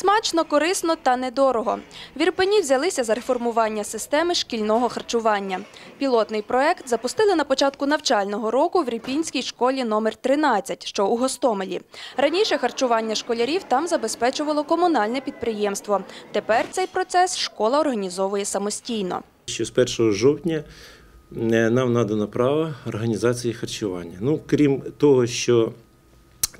Смачно, корисно та недорого. В Ірпені взялися за реформування системи шкільного харчування. Пілотний проект запустили на початку навчального року в Ріпінській школі номер 13, що у Гостомелі. Раніше харчування школярів там забезпечувало комунальне підприємство. Тепер цей процес школа організовує самостійно. що з 1 жовтня е, нам надано право організації харчування. Ну, крім того, що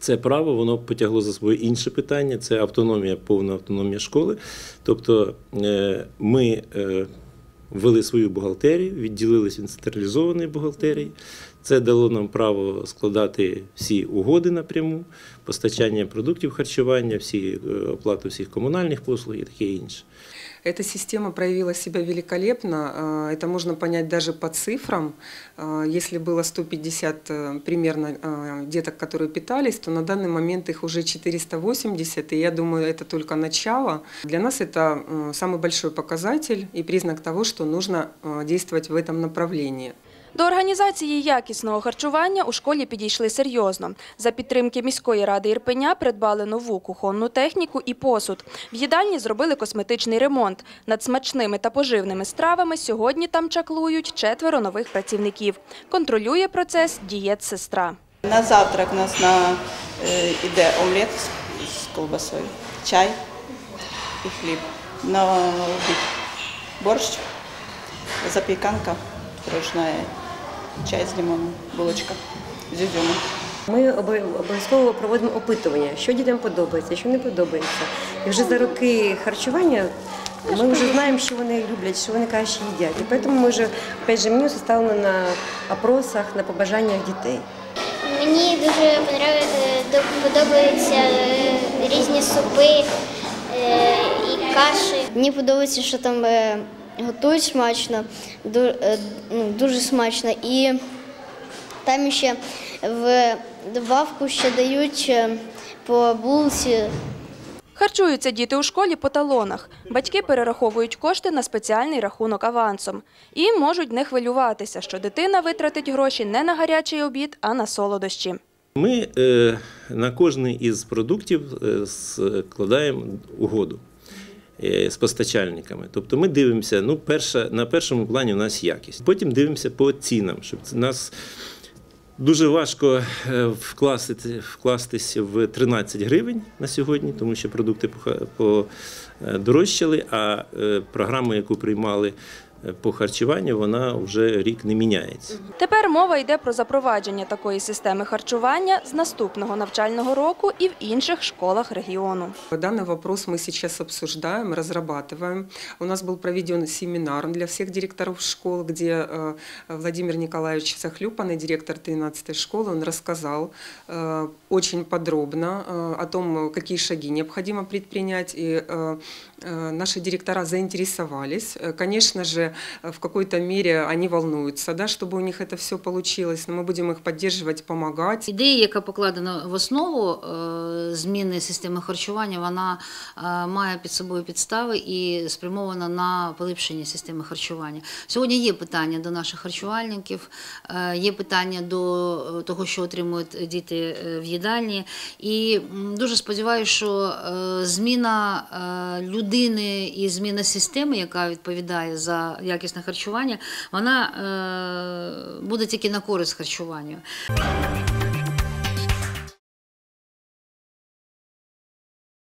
це право, воно потягло за собою інше питання це автономія, повна автономія школи. Тобто е, ми е, ввели свою бухгалтерію, відділилися від централізованої бухгалтерії. Це дало нам право складати всі угоди напряму, постачання продуктів харчування, всі е, оплату всіх комунальних послуг і таке інше. Эта система проявила себя великолепно. Э, Это можно понять даже по цифрам. Э, Если было 150 э, примерно э, деток, которые питались, то на данный момент их уже 480. И я думаю, это только начало. Для нас это э, самый большой показатель и признак того, что нужно э, действовать в этом направлении. До організації якісного харчування у школі підійшли серйозно. За підтримки міської ради Ірпеня придбали нову кухонну техніку і посуд. В їдальні зробили косметичний ремонт. Над смачними та поживними стравами сьогодні там чаклують четверо нових працівників. Контролює процес дієт-сестра. На завтрак у нас на, е, іде омлет з, колбасою, чай і хліб. На обід борщ, запіканка, пирожна, чай з лимоном, булочка з ізюмом. Ми обов'язково проводимо опитування, що дітям подобається, що не подобається. І вже за роки харчування ми вже знаємо, що вони люблять, що вони краще їдять. І тому ми вже опять же, меню составлено на опросах, на побажаннях дітей. Мені дуже подобаються е, різні супи е, і каші. Мені подобається, що там е, готують смачно, е, ну, дуже смачно. І там ще в добавку ще дають е, по булці Харчуються діти у школі по талонах. Батьки перераховують кошти на спеціальний рахунок авансом. І можуть не хвилюватися, що дитина витратить гроші не на гарячий обід, а на солодощі. Ми е, на кожний із продуктів складаємо угоду з постачальниками. Тобто ми дивимося, ну, перша, на першому плані у нас якість. Потім дивимося по цінам, щоб нас дуже важко е, вкласти, вкластися в 13 гривень на сьогодні, тому що продукти подорожчали, а програму, яку приймали е, по харчуванню, вона вже рік не міняється. Тепер мова йде про запровадження такої системи харчування з наступного навчального року і в інших школах регіону. Данный вопрос мы сейчас обсуждаем, разрабатываем. У нас был проведен семинар для всех директоров школ, где э, Владимир Николаевич Захлюпанный, директор 13 школы, он рассказал э, очень подробно э, о том, какие шаги необходимо предпринять. И э, э, наши директора заинтересовались. Э, Конечно же, в какой-то мере они волнуются, да, чтобы у них это все получилось, но мы будем их поддерживать, помогать. Ідея, яка покладена в основу е, зміни системи харчування, вона е, має під собою підстави і спрямована на поліпшення системи харчування. Сьогодні є питання до наших харчувальників, е, є питання до е, того, що отримують діти е, в їдальні. І м, дуже сподіваюся, що е, зміна е, людини і зміна системи, яка відповідає за якісне харчування, вона е, буде тільки на користь харчуванню.